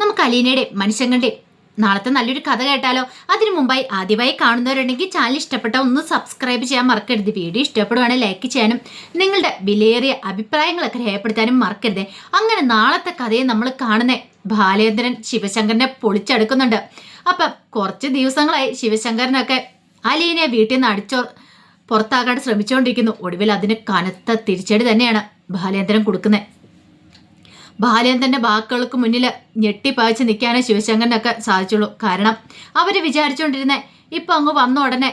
നമുക്ക് അലീനയുടെ മനുഷ്യങ്ങളുടെ നാളത്തെ നല്ലൊരു കഥ കേട്ടാലോ? അതിനു മുമ്പായി ആദ്യമായി കാണുന്നവരുണ്ടെങ്കിൽ ചാനൽ ഇഷ്ടപ്പെട്ട ഒന്ന് സബ്സ്ക്രൈബ് ചെയ്യാൻ മറക്കരുത്. വീഡിയോ ഇഷ്ടപ്പെടുവാണെങ്കിൽ ലൈക്ക് ചെയ്യാനും നിങ്ങളുടെ വിലയേറിയ അഭിപ്രായങ്ങളൊക്കെ രേഖപ്പെടുത്താനും മറക്കരുത്. അങ്ങനെ നാളത്തെ കഥയെ നമ്മൾ കാണുന്ന ബാലേന്ദ്രൻ ശിവശങ്കരനെ പൊളിച്ചെടുക്കുന്നുണ്ട്. അപ്പം കുറച്ച് ദിവസങ്ങളായി ശിവശങ്കരനൊക്കെ അലീനെ വീട്ടിൽ നിന്ന് അടിച്ചോ പുറത്താകാൻ ശ്രമിച്ചുകൊണ്ടിരിക്കുന്നു. ഒടുവിൽ അതിന് കനത്ത തിരിച്ചടി തന്നെയാണ് ബാലേന്ദ്രൻ കൊടുക്കുന്നത്. ബാലേന്ദ്രന്റെ വാക്കുകൾക്ക് മുന്നിൽ ഞെട്ടിപ്പായച്ച് നിൽക്കാനേ ശിവശങ്കറിനൊക്കെ സാധിച്ചുള്ളൂ. കാരണം അവർ വിചാരിച്ചുകൊണ്ടിരുന്നേ ഇപ്പം അങ്ങ് വന്ന ഉടനെ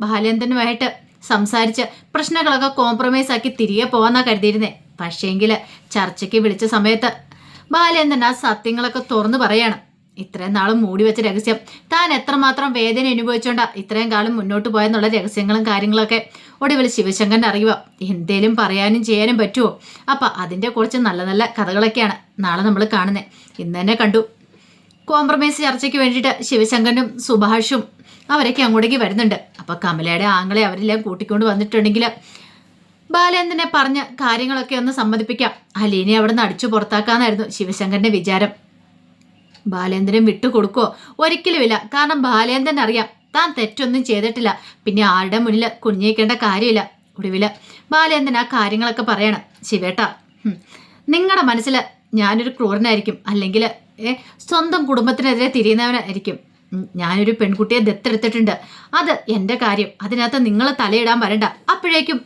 ബാലേന്ദ്രനുമായിട്ട് സംസാരിച്ച് പ്രശ്നങ്ങളൊക്കെ കോംപ്രമൈസ് ആക്കി തിരികെ പോവാന്നാ കരുതിയിരുന്നേ. പക്ഷേങ്കിൽ ചർച്ചയ്ക്ക് വിളിച്ച സമയത്ത് ബാലേന്ദ്രൻ ആ സത്യങ്ങളൊക്കെ തുറന്നു പറയാണ്. ഇത്രയും നാളും മൂടി വെച്ച രഹസ്യം താൻ എത്രമാത്രം വേദന അനുഭവിച്ചോണ്ടാ ഇത്രയും കാലം മുന്നോട്ട് പോയെന്നുള്ള രഹസ്യങ്ങളും കാര്യങ്ങളൊക്കെ ഒടുവിൽ ശിവശങ്കരൻ അറിയുക എന്തേലും പറയാനും ചെയ്യാനും പറ്റുമോ അപ്പം അതിന്റെ കുറച്ച് നല്ല നല്ല കഥകളൊക്കെയാണ് നാളെ നമ്മൾ കാണുന്നത് ഇന്ന് തന്നെ കണ്ടു. കോംപ്രമൈസ് ചർച്ചയ്ക്ക് വേണ്ടിയിട്ട് ശിവശങ്കരനും സുഭാഷും അവരൊക്കെ അങ്ങോട്ടേക്ക് വരുന്നുണ്ട്. അപ്പോൾ കമലയുടെ ആങ്ങളെ അവരെല്ലാം കൂട്ടിക്കൊണ്ട് വന്നിട്ടുണ്ടെങ്കിൽ ബാലേന്ദ്രനെ പറഞ്ഞ കാര്യങ്ങളൊക്കെ ഒന്ന് സമ്മതിപ്പിക്കാം. അലീനെ അവിടെ നിന്ന് അടിച്ചു പുറത്താക്കാന്നായിരുന്നു ശിവശങ്കരന്റെ വിചാരം. ബാലേന്ദ്രൻ വിട്ടുകൊടുക്കോ ഒരിക്കലുമില്ല. കാരണം ബാലേന്ദ്രൻ അറിയാം. താൻ തെറ്റൊന്നും ചെയ്തിട്ടില്ല. പിന്നെ ആരുടെ മുന്നിൽ കുഞ്ഞിക്കേണ്ട കാര്യമില്ല. ഒടുവിൽ ബാലേന്ദ്രൻ ആ കാര്യങ്ങളൊക്കെ പറയണം. ശിവേട്ട നിങ്ങളുടെ മനസ്സിൽ ഞാനൊരു ക്രൂരനായിരിക്കും. അല്ലെങ്കിൽ സ്വന്തം കുടുംബത്തിനെതിരെ തിരിയുന്നവനായിരിക്കും. ഞാനൊരു പെൺകുട്ടിയെ ദത്തെടുത്തിട്ടുണ്ട്. അത് എന്റെ കാര്യം. അതിനകത്ത് നിങ്ങൾ തലയിടാൻ വരണ്ട. അപ്പോഴേക്കും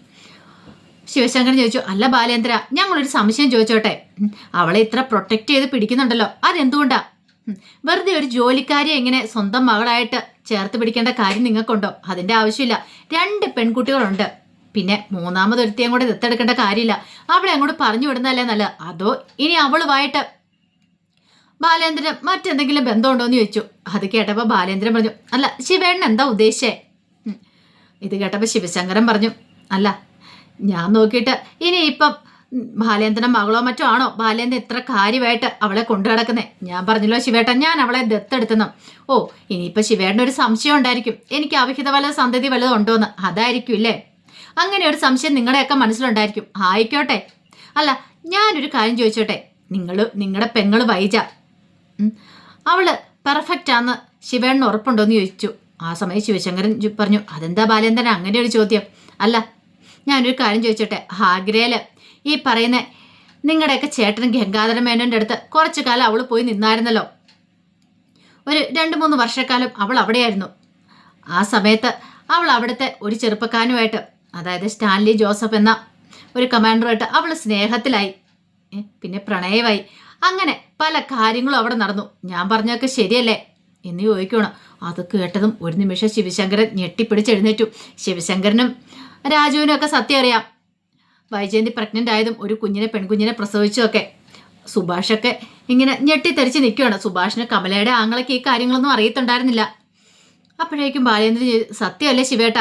ശിവശങ്കരൻ ചോദിച്ചു അല്ല ബാലേന്ദ്ര ഞങ്ങളൊരു സംശയം ചോദിച്ചോട്ടെ. അവളെ ഇത്ര പ്രൊട്ടക്റ്റ് ചെയ്ത് പിടിക്കുന്നുണ്ടല്ലോ. അതെന്തുകൊണ്ടാ? ഉം, വെറുതെ ഒരു ജോലിക്കാരിയെ എങ്ങനെ സ്വന്തം മകളായിട്ട് ചേർത്ത് പിടിക്കേണ്ട കാര്യം നിങ്ങൾക്കുണ്ടോ? അതിന്റെ ആവശ്യമില്ല. രണ്ട് പെൺകുട്ടികളുണ്ട്. പിന്നെ മൂന്നാമതൊരുത്തിയും കൂടെ ദത്തെടുക്കേണ്ട കാര്യമില്ല. അവളെ അങ്ങോട്ട് പറഞ്ഞു വിടുന്നതല്ലേ നല്ല അതോ ഇനി അവളുമായിട്ട് ബാലേന്ദ്രൻ മറ്റെന്തെങ്കിലും ബന്ധമുണ്ടോ എന്ന് ചോദിച്ചു. അത് കേട്ടപ്പോൾ ബാലേന്ദ്രൻ പറഞ്ഞു അല്ല ശിവേണ്ണൻ എന്താ ഉദ്ദേശിച്ചേ. ഇത് കേട്ടപ്പോൾ ശിവശങ്കരൻ പറഞ്ഞു അല്ല ഞാൻ നോക്കിയിട്ട് ഇനി ഇപ്പം ബാലേന്ദ്രൻ മകളോ മറ്റോ ആണോ? ബാലേന്ദ്രൻ ഇത്ര കാര്യമായിട്ട് അവളെ കൊണ്ടു ഞാൻ പറഞ്ഞല്ലോ ശിവേട്ടൻ ഞാൻ അവളെ ദത്തെടുത്തുന്നു. ഓ ഇനിയിപ്പോൾ ശിവേട്ടൻ ഒരു സംശയം ഉണ്ടായിരിക്കും. എനിക്ക് അവിഹിത വല്ല സന്തതി വല്ലതും ഉണ്ടോന്ന്. അതായിരിക്കും ഇല്ലേ? അങ്ങനെ ഒരു സംശയം നിങ്ങളുടെയൊക്കെ മനസ്സിലുണ്ടായിരിക്കും. ആയിക്കോട്ടെ. അല്ല ഞാനൊരു കാര്യം ചോദിച്ചോട്ടെ. നിങ്ങൾ നിങ്ങളുടെ പെങ്ങൾ വൈജ. അവൾ പെർഫെക്റ്റ് ആന്ന് ശിവേണ്ണന് ഉറപ്പുണ്ടോ എന്ന് ചോദിച്ചു. ആ സമയം ശിവശങ്കരൻ പറഞ്ഞു അതെന്താ ബാലേന്ദ്രൻ അങ്ങനെ ഒരു ചോദ്യം? അല്ല ഞാനൊരു കാര്യം ചോദിച്ചോട്ടെ. ആഗ്രയിൽ ഈ പറയുന്ന നിങ്ങളുടെയൊക്കെ ചേട്ടൻ ഗംഗാധര മേനോന്റെ അടുത്ത് കുറച്ചു കാലം അവൾ പോയി നിന്നായിരുന്നല്ലോ. ഒരു രണ്ട് മൂന്ന് വർഷക്കാലം അവൾ അവിടെയായിരുന്നു. ആ സമയത്ത് അവൾ അവിടുത്തെ ഒരു ചെറുപ്പക്കാരനുമായിട്ട് അതായത് സ്റ്റാൻലി ജോസഫ് എന്ന ഒരു കമാൻഡറുമായിട്ട് അവൾ സ്നേഹത്തിലായി. പിന്നെ പ്രണയമായി. അങ്ങനെ പല കാര്യങ്ങളും അവിടെ നടന്നു. ഞാൻ പറഞ്ഞൊക്കെ ശരിയല്ലേ? എന്ന് ചോദിക്കണം അത് കേട്ടതും ഒരു നിമിഷം ശിവശങ്കരൻ ഞെട്ടിപ്പിടിച്ചെഴുന്നേറ്റു ശിവശങ്കരനും രാജുവിനും ഒക്കെ സത്യം അറിയാം. വൈജയന്തി പ്രഗ്നന്റ് ആയതും ഒരു കുഞ്ഞിനെ പെൺകുഞ്ഞിനെ പ്രസവിച്ചുമൊക്കെ സുഭാഷൊക്കെ ഇങ്ങനെ ഞെട്ടിത്തെറിച്ച് നിൽക്കുകയാണ് സുഭാഷിന് കമലയുടെ ആങ്ങളൊക്കെ ഈ കാര്യങ്ങളൊന്നും അറിയത്തുണ്ടായിരുന്നില്ല. അപ്പോഴേക്കും ബാലേന്ദ്രൻ സത്യമല്ലേ ശിവേട്ട?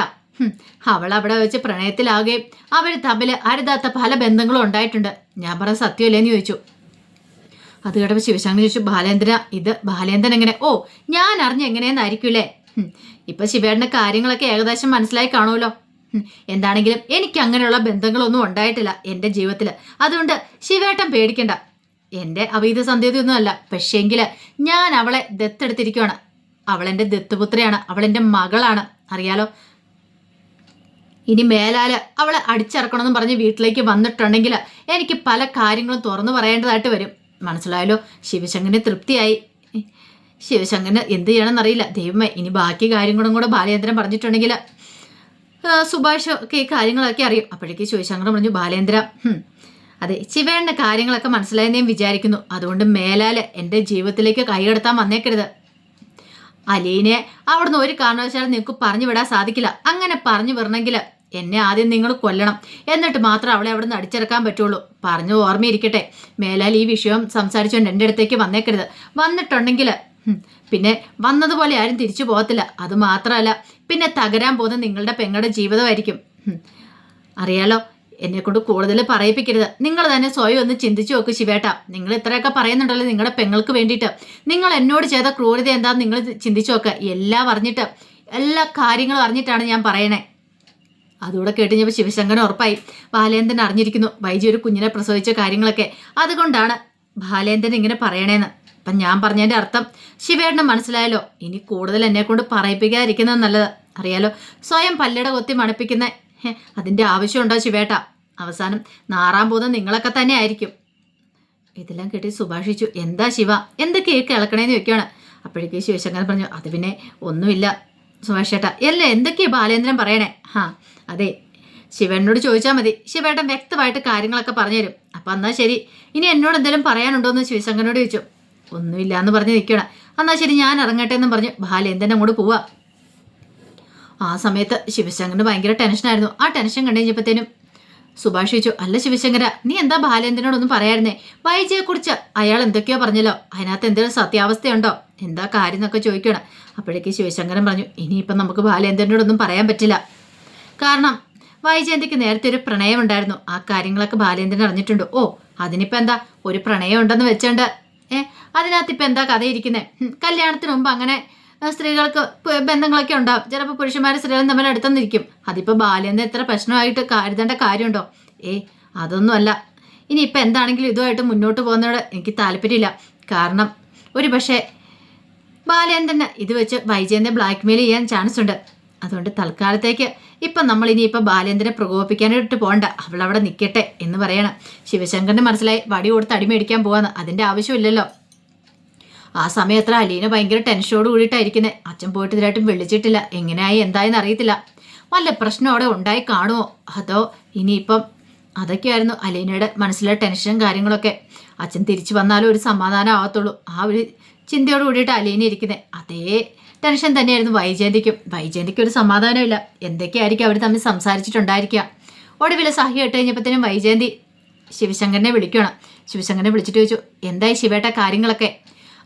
അവൾ അവിടെ വെച്ച് പ്രണയത്തിലാകുകയും അവർ തമ്മിൽ അരുതാത്ത പല ബന്ധങ്ങളും ഉണ്ടായിട്ടുണ്ട്. ഞാൻ പറഞ്ഞ സത്യമല്ലേന്ന് ചോദിച്ചു. അത് കേട്ടപ്പോൾ ശിവശങ്കർ ചോദിച്ചു ബാലേന്ദ്ര ഇത് ബാലേന്ദ്രൻ എങ്ങനെ? ഓ ഞാൻ അറിഞ്ഞ എങ്ങനെയെന്നായിരിക്കും അല്ലേ? ഇപ്പൊ ശിവേട്ടന്റെ കാര്യങ്ങളൊക്കെ ഏകദേശം മനസ്സിലായി കാണുമല്ലോ. എന്താണെങ്കിലും എനിക്ക് അങ്ങനെയുള്ള ബന്ധങ്ങളൊന്നും ഉണ്ടായിട്ടില്ല എന്റെ ജീവിതത്തിൽ അതുകൊണ്ട് ശിവേട്ടൻ പേടിക്കണ്ട. എന്റെ അവീത സന്ധ്യതയൊന്നും അല്ല പക്ഷേങ്കിൽ ഞാൻ അവളെ ദത്തെടുത്തിരിക്കുവാണ്. അവളെന്റെ ദത്തുപുത്രിയാണ്. അവളെന്റെ മകളാണ്. അറിയാലോ? ഇനി മേലാൽ അവളെ അടിച്ചിറക്കണമെന്ന് പറഞ്ഞ് വീട്ടിലേക്ക് വന്നിട്ടുണ്ടെങ്കിൽ എനിക്ക് പല കാര്യങ്ങളും തുറന്നു പറയേണ്ടതായിട്ട് വരും. മനസ്സിലായല്ലോ? ശിവശങ്കറിന് തൃപ്തിയായി. ശിവശങ്കറിന് എന്ത് ചെയ്യണമെന്നറിയില്ല. ദൈവമേ ഇനി ബാക്കി കാര്യങ്ങളും കൂടെ ബാലചന്ദ്രൻ പറഞ്ഞിട്ടുണ്ടെങ്കിൽ സുഭാഷ് ഒക്കെ ഈ കാര്യങ്ങളൊക്കെ അറിയും. അപ്പോഴേക്ക് ശിവശങ്കരൻ പറഞ്ഞു ബാലേന്ദ്ര അതെ ശിവേണ്ട കാര്യങ്ങളൊക്കെ മനസ്സിലായെന്ന് ഞാൻ വിചാരിക്കുന്നു. അതുകൊണ്ട് മേലാൽ എന്റെ ജീവിതത്തിലേക്ക് കൈയെടുത്താൻ വന്നേക്കരുത്. അലീനെ അവിടുന്ന് ഒരു കാരണവശാലും നിങ്ങൾക്ക് പറഞ്ഞു വിടാൻ സാധിക്കില്ല. അങ്ങനെ പറഞ്ഞു വിടണമെങ്കിൽ എന്നെ ആദ്യം നിങ്ങൾ കൊല്ലണം. എന്നിട്ട് മാത്രം അവളെ അവിടെ നിന്ന് അടിച്ചിറക്കാൻ പറ്റുള്ളൂ. പറഞ്ഞു ഓർമ്മയിരിക്കട്ടെ മേലാൽ ഈ വിഷയം സംസാരിച്ചുകൊണ്ട് എന്റെ അടുത്തേക്ക് വന്നേക്കരുത്. വന്നിട്ടുണ്ടെങ്കിൽ പിന്നെ വന്നതുപോലെ ആരും തിരിച്ചു പോകത്തില്ല. അത് മാത്രമല്ല പിന്നെ തകരാൻ പോകുന്ന നിങ്ങളുടെ പെങ്ങളുടെ ജീവിതമായിരിക്കും. അറിയാലോ എന്നെ കൊണ്ട് കൂടുതൽ പറയിപ്പിക്കരുത്. നിങ്ങൾ തന്നെ സ്വയം ഒന്ന് ചിന്തിച്ചു നോക്ക് ശിവേട്ട. നിങ്ങൾ ഇത്രയൊക്കെ പറയുന്നുണ്ടല്ലോ നിങ്ങളുടെ പെങ്ങൾക്ക് വേണ്ടിയിട്ട്. നിങ്ങൾ എന്നോട് ചെയ്ത ക്രൂരത എന്താന്ന് നിങ്ങൾ ചിന്തിച്ചു നോക്ക്. എല്ലാം അറിഞ്ഞിട്ട് എല്ലാ കാര്യങ്ങളും അറിഞ്ഞിട്ടാണ് ഞാൻ പറയണേ. അതുകൂടെ കേട്ട് ഞാൻ ശിവശങ്കരൻ ഉറപ്പായി. ബാലേന്ദ്രൻ അറിഞ്ഞിരിക്കുന്നു വൈജി ഒരു കുഞ്ഞിനെ പ്രസവിച്ച കാര്യങ്ങളൊക്കെ. അതുകൊണ്ടാണ് ബാലേന്ദ്രൻ ഇങ്ങനെ പറയണേന്ന്. അപ്പം ഞാൻ പറഞ്ഞതിന്റെ അർത്ഥം ശിവേട്ടന് മനസ്സിലായല്ലോ. ഇനി കൂടുതൽ എന്നെ കൊണ്ട് പറയിപ്പിക്കാതിരിക്കുന്നത് നല്ലത്. അറിയാലോ? സ്വയം പല്ലട കൊത്തി മണപ്പിക്കുന്ന അതിന്റെ ആവശ്യമുണ്ടോ ശിവേട്ട? അവസാനം നാറാൻ പോകുന്നത് നിങ്ങളൊക്കെ തന്നെ ആയിരിക്കും. ഇതെല്ലാം കേട്ടി സുഭാഷിച്ചു എന്താ ശിവ? എന്തൊക്കെയാ കിളക്കണേന്ന് ചോദിക്കുകയാണ് അപ്പോഴേക്ക് ശിവശങ്കരൻ പറഞ്ഞു അത് പിന്നെ ഒന്നുമില്ല സുഭാഷ് ചേട്ടാ അല്ല എന്തൊക്കെയാ ബാലേന്ദ്രൻ പറയണേ? ഹാ അതെ. ശിവനോട് ചോദിച്ചാൽ മതി. ശിവേട്ടൻ വ്യക്തമായിട്ട് കാര്യങ്ങളൊക്കെ പറഞ്ഞുതരും. അപ്പം എന്നാൽ ശരി. ഇനി എന്നോട് എന്തെങ്കിലും പറയാനുണ്ടോ? എന്ന് ശിവശങ്കരനോട് ചോദിച്ചു. ഒന്നുമില്ല എന്ന് പറഞ്ഞ് നിൽക്കണം എന്നാൽ ശരി ഞാൻ ഇറങ്ങട്ടെ എന്നും പറഞ്ഞ് ബാലേന്ദ്രൻ അങ്ങോട്ട് പോവാ. ആ സമയത്ത് ശിവശങ്കറിന് ഭയങ്കര ടെൻഷനായിരുന്നു ആ ടെൻഷൻ കണ്ടു കഴിഞ്ഞപ്പോഴത്തേനും സുഭാഷ് ചോദിച്ചു അല്ല ശിവശങ്കര നീ എന്താ ബാലേന്ദ്രനോടൊന്നും പറയായിരുന്നേ വൈജയെക്കുറിച്ച് അയാൾ എന്തൊക്കെയോ പറഞ്ഞല്ലോ. അതിനകത്ത് എന്തെങ്കിലും സത്യാവസ്ഥയുണ്ടോ? എന്താ കാര്യം എന്നൊക്കെ ചോദിക്കണം. അപ്പോഴേക്ക് ശിവശങ്കരൻ പറഞ്ഞു ഇനിയിപ്പം നമുക്ക് ബാലേന്ദ്രനോടൊന്നും പറയാൻ പറ്റില്ല. കാരണം വൈജയന്തിക്ക് നേരത്തെ ഒരു പ്രണയം ഉണ്ടായിരുന്നു. ആ കാര്യങ്ങളൊക്കെ ബാലേന്ദ്രൻ അറിഞ്ഞിട്ടുണ്ട്. ഓ അതിനിപ്പോൾ എന്താ? ഒരു പ്രണയം ഉണ്ടെന്ന് വെച്ചോണ്ട്. ഏ അതിനകത്ത് ഇപ്പം എന്താ കഥ ഇരിക്കുന്നത് കല്യാണത്തിന് മുമ്പ് അങ്ങനെ സ്ത്രീകൾക്ക് ബന്ധങ്ങളൊക്കെ ഉണ്ടാവും. ചിലപ്പോൾ പുരുഷന്മാരും സ്ത്രീകളും തമ്മിൽ അടുത്തുനിന്നിരിക്കും അതിപ്പോൾ ബാല്യം എത്ര പ്രശ്നമായിട്ട് കരുതേണ്ട കാര്യമുണ്ടോ? ഏ അതൊന്നുമല്ല. ഇനി ഇപ്പം എന്താണെങ്കിലും ഇതുമായിട്ട് മുന്നോട്ട് പോകുന്നതോട് എനിക്ക് താല്പര്യമില്ല. കാരണം ഒരു പക്ഷേ ബാലേന്ദ്രന് ഇത് വെച്ച് വൈജയന്തെ ബ്ലാക്ക്മെയിൽ ചെയ്യാൻ ചാൻസ് ഉണ്ട്. അതുകൊണ്ട് തൽക്കാലത്തേക്ക് ഇപ്പം നമ്മൾ ഇനിയിപ്പോൾ ബാലേന്ദ്രനെ പ്രകോപിക്കാനായിട്ട് പോകണ്ട അവൾ അവിടെ നിൽക്കട്ടെ എന്ന് പറയണം. ശിവശങ്കറിന് മനസ്സിലായി വടി കൊടുത്ത് അടിമേടിക്കാൻ പോവാന്ന്. അതിന്റെ ആവശ്യമില്ലല്ലോ. ആ സമയത്ര അലീന ഭയങ്കര ടെൻഷനോട് കൂടിയിട്ടായിരിക്കുന്നത് അച്ഛൻ പോയിട്ട് ഇതിലായിട്ടും വിളിച്ചിട്ടില്ല. എങ്ങനെയായി എന്തായെന്ന് അറിയത്തില്ല വല്ല പ്രശ്നം അവിടെ ഉണ്ടായി കാണുമോ അതോ ഇനിയിപ്പം അതൊക്കെയായിരുന്നു അലീനയുടെ മനസ്സിലെ ടെൻഷനും കാര്യങ്ങളൊക്കെ. അച്ഛൻ തിരിച്ചു വന്നാലും ഒരു സമാധാനം ആവത്തുള്ളൂ. ആ ഒരു ചിന്തയോട് കൂടിയിട്ട് അലീന ഇരിക്കുന്നത് അതേ ടെൻഷൻ തന്നെയായിരുന്നു വൈജയന്തിക്കും. വൈജയന്തിക്ക് ഒരു സമാധാനമില്ല. എന്തൊക്കെയായിരിക്കും അവർ തമ്മിൽ സംസാരിച്ചിട്ടുണ്ടായിരിക്കുക? ഒടുവിൽ സഹി ഇട്ട് കഴിഞ്ഞപ്പോഴത്തേനും വൈജയന്തി ശിവശങ്കരനെ വിളിക്കണം ശിവശങ്കരനെ വിളിച്ചിട്ട് ചോദിച്ചു എന്തായി ശിവേട്ട കാര്യങ്ങളൊക്കെ?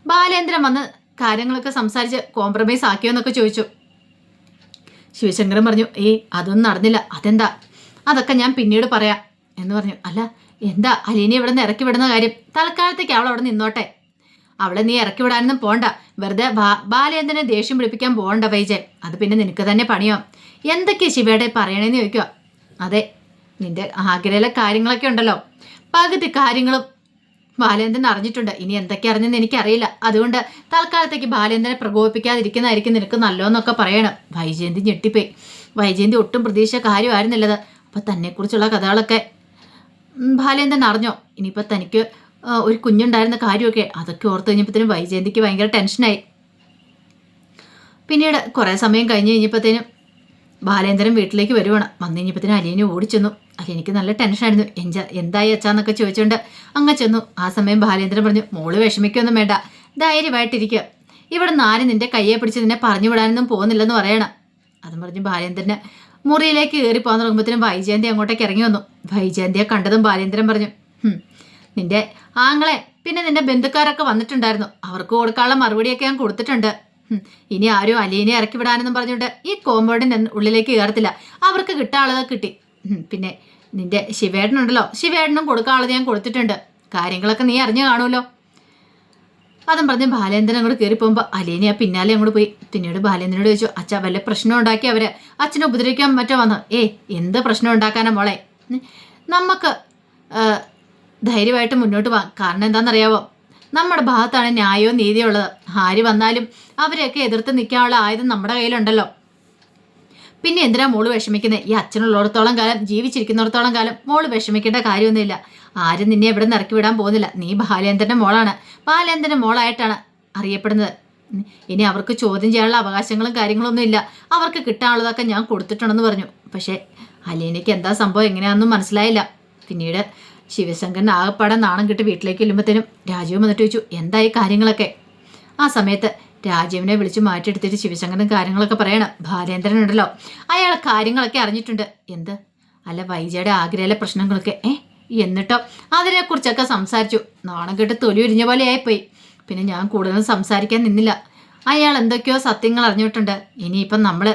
ബാലേന്ദ്രൻ വന്ന് കാര്യങ്ങളൊക്കെ സംസാരിച്ച് കോംപ്രമൈസ് ആക്കിയോ എന്നൊക്കെ ചോദിച്ചു. ശിവശങ്കരൻ പറഞ്ഞു ഏയ് അതൊന്നും നടന്നില്ല. അതെന്താ? അതൊക്കെ ഞാൻ പിന്നീട് പറയാം. എന്ന് പറഞ്ഞു. അല്ല എന്താ? അലീനെ ഇവിടെ നിന്ന് ഇറക്കി വിടുന്ന കാര്യം? തൽക്കാലത്തേക്ക് അവൾ അവിടെ നിന്നോട്ടെ. അവളെ നീ ഇറക്കി വിടാനൊന്നും പോണ്ട. വെറുതെ ബാ- ബാലേന്ദ്രനെ ദേഷ്യം പിടിപ്പിക്കാൻ പോകണ്ട വൈജയൻ അത് പിന്നെ നിനക്ക് തന്നെ പണിയോ? എന്തൊക്കെയാ ശിവയുടെ പറയണേന്ന് ചോദിക്കുക അതെ നിന്റെ ആഗ്രഹയിലെ കാര്യങ്ങളൊക്കെ ഉണ്ടല്ലോ. പകുതി കാര്യങ്ങളും ബാലേന്ദ്രൻ അറിഞ്ഞിട്ടുണ്ട്. ഇനി എന്തൊക്കെ അറിഞ്ഞെന്ന് എനിക്കറിയില്ല. അതുകൊണ്ട് തൽക്കാലത്തേക്ക് ബാലേന്ദ്രനെ പ്രകോപിപ്പിക്കാതിരിക്കുന്നതായിരിക്കും നിനക്ക് നല്ലോന്നൊക്കെ പറയണം. വൈജയന്തി ഞെട്ടിപ്പോയി. വൈജയന്തി ഒട്ടും പ്രതീക്ഷ കാര്യമായിരുന്നില്ലത്. അപ്പം തന്നെക്കുറിച്ചുള്ള കഥകളൊക്കെ ഉം, ബാലേന്ദ്രൻ അറിഞ്ഞോ? ഇനിയിപ്പോൾ തനിക്ക് ഒരു കുഞ്ഞുണ്ടായിരുന്ന കാര്യമൊക്കെ അതൊക്കെ ഓർത്ത് കഴിഞ്ഞപ്പോഴത്തേനും വൈജയന്തിക്ക് ഭയങ്കര ടെൻഷനായി പിന്നീട് കുറേ സമയം കഴിഞ്ഞ് കഴിഞ്ഞപ്പോഴത്തേനും ബാലേന്ദ്രൻ വീട്ടിലേക്ക് വരുവാണ്. വന്നു കഴിഞ്ഞപ്പോഴത്തേനും അലിയനെ ഓടിച്ചെന്നു അലിയനിക്ക് നല്ല ടെൻഷനായിരുന്നു എഞ്ച എന്തായി അച്ചാന്നൊക്കെ ചോദിച്ചുകൊണ്ട് അങ്ങ് ചെന്നു. ആ സമയം ബാലേന്ദ്രൻ പറഞ്ഞു മോൾ വിഷമിക്കൊന്നും വേണ്ട. ധൈര്യമായിട്ടിരിക്കുക ഇവിടെ നാല് നിന്റെ കയ്യെ പിടിച്ച് നിന്നെ പറഞ്ഞു വിടാനൊന്നും പോകുന്നില്ലെന്ന് പറയണം. അതും പറഞ്ഞ് ബാലേന്ദ്രന് മുറിയിലേക്ക് കയറി പോകാൻ തുടങ്ങുമ്പോഴത്തേനും വൈജയന്തി അങ്ങോട്ടേക്ക് ഇറങ്ങി വന്നു. വൈജയന്തിയെ കണ്ടതും ബാലേന്ദ്രൻ പറഞ്ഞു നിന്റെ ആങ്ങളെ പിന്നെ നിന്റെ ബന്ധുക്കാരൊക്കെ വന്നിട്ടുണ്ടായിരുന്നു. അവർക്ക് കൊടുക്കാനുള്ള മറുപടിയൊക്കെ ഞാൻ കൊടുത്തിട്ടുണ്ട്. ഇനി ആരും അലീനെ ഇറക്കി വിടാനെന്നും പറഞ്ഞുകൊണ്ട് ഈ കോമ്പൗണ്ടിന്റെ ഉള്ളിലേക്ക് കയറത്തില്ല. അവർക്ക് കിട്ടാനുള്ളത് കിട്ടി. പിന്നെ നിന്റെ ശിവേട്ടനുണ്ടല്ലോ. ശിവേട്ടനും കൊടുക്കാനുള്ളത് ഞാൻ കൊടുത്തിട്ടുണ്ട്. കാര്യങ്ങളൊക്കെ നീ അറിഞ്ഞു കാണുമല്ലോ. അതും പറഞ്ഞ് ബാലേന്ദ്രൻ അങ്ങോട്ട് കയറി പോകുമ്പോൾ അലീന ആ പിന്നാലെ അങ്ങോട്ട് പോയി. പിന്നീട് ബാലേന്ദ്രനോട് ചോദിച്ചു അച്ഛാ വല്ല പ്രശ്നം ഉണ്ടാക്കി അവർ? അച്ഛനെ ഉപദ്രവിക്കാൻ മറ്റോ വന്നു? ഏ എന്ത് പ്രശ്നം ഉണ്ടാക്കാനാ മോളെ? നമുക്ക് ധൈര്യമായിട്ട് മുന്നോട്ട് പോകാം കാരണം എന്താണെന്നറിയാവോ? നമ്മുടെ ഭാഗത്താണ് ന്യായവും നീതിയും ഉള്ളത്. ആര് വന്നാലും അവരെയൊക്കെ എതിർത്ത് നിൽക്കാനുള്ള ആയുധം നമ്മുടെ കയ്യിലുണ്ടല്ലോ. പിന്നെ എന്തിനാ മോൾ വിഷമിക്കുന്നത് ഈ അച്ഛനുള്ളിടത്തോളം കാലം ജീവിച്ചിരിക്കുന്നിടത്തോളം കാലം മോൾ വിഷമിക്കേണ്ട കാര്യമൊന്നുമില്ല. ആരും നിന്നെ എവിടെ നിന്ന് ഇറക്കി വിടാൻ പോകുന്നില്ല. നീ ബാലേന്ദ്രന്റെ മോളാണ്. ബാലേന്ദ്രന്റെ മോളായിട്ടാണ് അറിയപ്പെടുന്നത്. ഇനി അവർക്ക് ചോദ്യം ചെയ്യാനുള്ള അവകാശങ്ങളും കാര്യങ്ങളൊന്നും ഇല്ല. അവർക്ക് കിട്ടാനുള്ളതൊക്കെ ഞാൻ കൊടുത്തിട്ടുണ്ടെന്ന് പറഞ്ഞു. പക്ഷേ അലീനയ്ക്ക് എന്താ സംഭവം? എങ്ങനെയാണെന്നും മനസ്സിലായില്ല. പിന്നീട് ശിവശങ്കരൻ ആകപ്പാടെ നാണം കിട്ടി വീട്ടിലേക്ക് ചെല്ലുമ്പോഴത്തേനും രാജീവ് വന്നിട്ട് ചോദിച്ചു എന്തായി കാര്യങ്ങളൊക്കെ? ആ സമയത്ത് രാജീവിനെ വിളിച്ച് മാറ്റിയെടുത്തിട്ട് ശിവശങ്കരൻ കാര്യങ്ങളൊക്കെ പറയണം. ഭാരേന്ദ്രൻ ഉണ്ടല്ലോ അയാൾ കാര്യങ്ങളൊക്കെ അറിഞ്ഞിട്ടുണ്ട്. എന്ത്? അല്ല വൈജയുടെ ആഗ്രഹയിലെ പ്രശ്നങ്ങളൊക്കെ? ഏ? എന്നിട്ടോ? അതിനെക്കുറിച്ചൊക്കെ സംസാരിച്ചു. നാണം കെട്ട് തൊലി ഉരിഞ്ഞ പോലെ ആയിപ്പോയി. പിന്നെ ഞാൻ കൂടുതലും സംസാരിക്കാൻ നിന്നില്ല. അയാൾ എന്തൊക്കെയോ സത്യങ്ങൾ അറിഞ്ഞിട്ടുണ്ട്. ഇനിയിപ്പം നമ്മൾ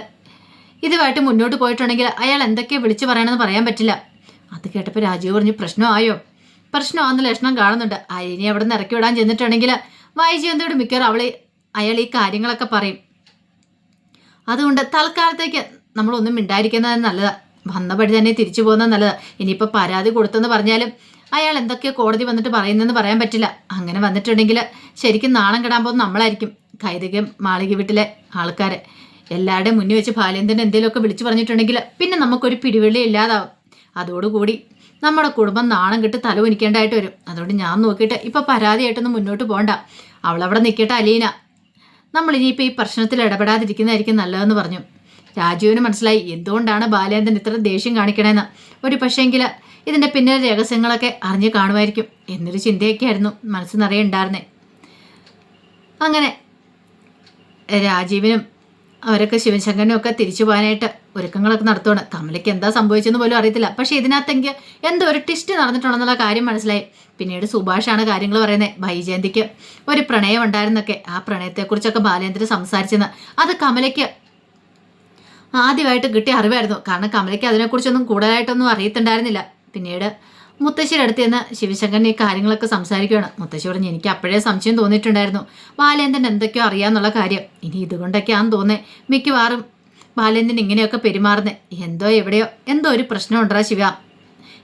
ഇതുമായിട്ട് മുന്നോട്ട് പോയിട്ടുണ്ടെങ്കിൽ അയാൾ എന്തൊക്കെയോ വിളിച്ചു പറയണമെന്ന് പറയാൻ പറ്റില്ല. അത് കേട്ടപ്പോൾ രാജീവ് പറഞ്ഞു പ്രശ്നമായോ? പ്രശ്നമാകുന്ന ലക്ഷണം കാണുന്നുണ്ട്. അതിനെ അവിടെ നിന്ന് ഇറക്കി വിടാൻ ചെന്നിട്ടുണ്ടെങ്കിൽ വൈജയന്തിയോട് മിക്കവാറും അവളെ അയാൾ ഈ കാര്യങ്ങളൊക്കെ പറയും. അതുകൊണ്ട് തൽക്കാലത്തേക്ക് നമ്മളൊന്നും മിണ്ടായിരിക്കുന്നത് നല്ലതാ. വന്നപടി തന്നെ തിരിച്ചു പോകുന്നത് നല്ലതാ. ഇനിയിപ്പോൾ പരാതി കൊടുത്തെന്ന് പറഞ്ഞാലും അയാൾ എന്തൊക്കെയോ കോടതി വന്നിട്ട് പറയുന്നതെന്ന് പറയാൻ പറ്റില്ല. അങ്ങനെ വന്നിട്ടുണ്ടെങ്കിൽ ശരിക്കും നാണം കെടാൻ പോകുന്ന നമ്മളായിരിക്കും കൈതികം മാളിക വീട്ടിലെ ആൾക്കാരെ. എല്ലാവരുടെയും മുന്നിൽ വെച്ച് ബാലേന്ദ്രൻ എന്തെങ്കിലുമൊക്കെ വിളിച്ചു പറഞ്ഞിട്ടുണ്ടെങ്കിൽ പിന്നെ നമുക്കൊരു പിടിവെള്ളി ഇല്ലാതാവും. അതോടുകൂടി നമ്മുടെ കുടുംബം നാണം കെട്ട് തലവനിക്കേണ്ടതായിട്ട് വരും. അതുകൊണ്ട് ഞാൻ നോക്കിയിട്ട് ഇപ്പം പരാതിയായിട്ടൊന്നും മുന്നോട്ട് പോകണ്ട അവളവിടെ നിൽക്കട്ടെ അലീന. നമ്മൾ ഇനിയിപ്പോൾ ഈ പ്രശ്നത്തിൽ ഇടപെടാതിരിക്കുന്നതായിരിക്കും നല്ലതെന്ന് പറഞ്ഞു. രാജുവിന് മനസ്സിലായി എന്തുകൊണ്ടാണ് ബാലേന്ദ്രൻ ഇത്ര ദേഷ്യം കാണിക്കണേന്ന്. ഒരു പക്ഷേങ്കിൽ ഇതിന്റെ പിന്നിലെ രഹസ്യങ്ങളൊക്കെ അറിഞ്ഞു കാണുമായിരിക്കും എന്നൊരു ചിന്തയൊക്കെ ആയിരുന്നു മനസ്സ് നിറയെ അങ്ങനെ രാജീവിനും അവരൊക്കെ ശിവശങ്കരനും ഒക്കെ തിരിച്ചു പോകാനായിട്ട് ഒരുക്കങ്ങളൊക്കെ നടത്തുകയാണ് കമലയ്ക്ക് എന്താ സംഭവിച്ചെന്ന് പോലും അറിയത്തില്ല. പക്ഷെ ഇതിനകത്തെങ്കിൽ എന്തോ ഒരു ട്വിസ്റ്റ് നടന്നിട്ടുണ്ടെന്നുള്ള കാര്യം മനസ്സിലായി. പിന്നീട് സുഭാഷാണ് കാര്യങ്ങൾ പറയുന്നത്. വൈജയന്തിക്ക് ഒരു പ്രണയം ഉണ്ടായിരുന്നൊക്കെ. ആ പ്രണയത്തെക്കുറിച്ചൊക്കെ ബാലേന്ദ്രൻ സംസാരിച്ചെന്ന്. അത് കമലയ്ക്ക് ആദ്യമായിട്ട് കിട്ടിയ അറിവായിരുന്നു. കാരണം കമലയ്ക്ക് അതിനെക്കുറിച്ചൊന്നും കൂടുതലായിട്ടൊന്നും അറിയത്തുണ്ടായിരുന്നില്ല. പിന്നീട് മുത്തശ്ശിയുടെ അടുത്ത് നിന്ന് ശിവശങ്കരൻ ഈ കാര്യങ്ങളൊക്കെ സംസാരിക്കുകയാണ് മുത്തശ്ശി പറഞ്ഞു എനിക്ക് അപ്പോഴേ സംശയം തോന്നിയിട്ടുണ്ടായിരുന്നു. ബാലേന്ദ്രൻ എന്തൊക്കെയോ അറിയാന്നുള്ള കാര്യം. ഇനി ഇതുകൊണ്ടൊക്കെയാന്ന് തോന്നേ. മിക്കവാറും ബാലേന്ദ്രൻ ഇങ്ങനെയൊക്കെ പെരുമാറുന്നത് എന്തോ എവിടെയോ എന്തോ ഒരു പ്രശ്നം ഉണ്ടാ ശിവ.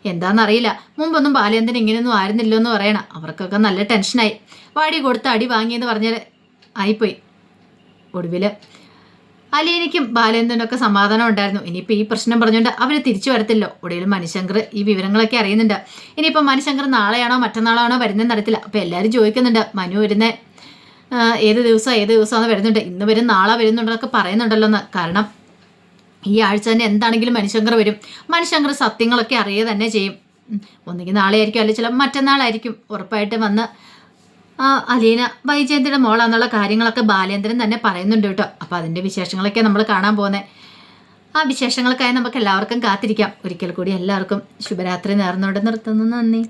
എന്താണെന്നറിയില്ല മുമ്പൊന്നും ബാലേന്ദ്രൻ ഇങ്ങനെയൊന്നും ആയിരുന്നില്ലോ എന്ന് പറയണം. അവർക്കൊക്കെ നല്ല ടെൻഷനായി. വാടി കൊടുത്ത് അടി വാങ്ങിയെന്ന് പറഞ്ഞാൽ ആയിപ്പോയി. ഒടുവിൽ അലീനയ്ക്കും ബാലേന്ദ്രനൊക്കെ സമാധാനം ഉണ്ടായിരുന്നു. ഇനിയിപ്പോൾ ഈ പ്രശ്നം പറഞ്ഞുകൊണ്ട് അവർ തിരിച്ചു വരത്തില്ലോ. ഒടുവിൽ മണിശങ്കർ ഈ വിവരങ്ങളൊക്കെ അറിയുന്നുണ്ട്. ഇനിയിപ്പോൾ മണിശങ്കർ നാളെയാണോ മറ്റന്നാളാണോ വരുന്നതെന്ന് അറിയത്തില്ല. അപ്പോൾ എല്ലാവരും ചോദിക്കുന്നുണ്ട് മനു വരുന്ന ഏത് ദിവസം ഏത് ദിവസമാണ് വരുന്നുണ്ട്? ഇന്ന് വരും നാളെ വരുന്നുണ്ടെന്നൊക്കെ പറയുന്നുണ്ടല്ലോ എന്ന് കാരണം ഈ ആഴ്ച തന്നെ എന്താണെങ്കിലും മനുശങ്കർ വരും. മനുശങ്കർ സത്യങ്ങളൊക്കെ അറിയുക തന്നെ ചെയ്യും. ഒന്നുകിൽ നാളെ ആയിരിക്കും അല്ലെങ്കിൽ ചില മറ്റന്നാളായിരിക്കും ഉറപ്പായിട്ട് വന്ന് അലീന വൈജയന്തിയുടെ മോളാന്നുള്ള കാര്യങ്ങളൊക്കെ ബാലേന്ദ്രൻ തന്നെ പറയുന്നുണ്ട് കേട്ടോ. അപ്പോൾ അതിന്റെ വിശേഷങ്ങളൊക്കെ നമ്മൾ കാണാൻ പോകുന്നത് ആ വിശേഷങ്ങൾക്കായി നമുക്ക് എല്ലാവർക്കും കാത്തിരിക്കാം. ഒരിക്കൽ കൂടി എല്ലാവർക്കും ശുഭരാത്രി നേർന്നുകൊണ്ട് നിർത്തുന്നു. നന്ദി.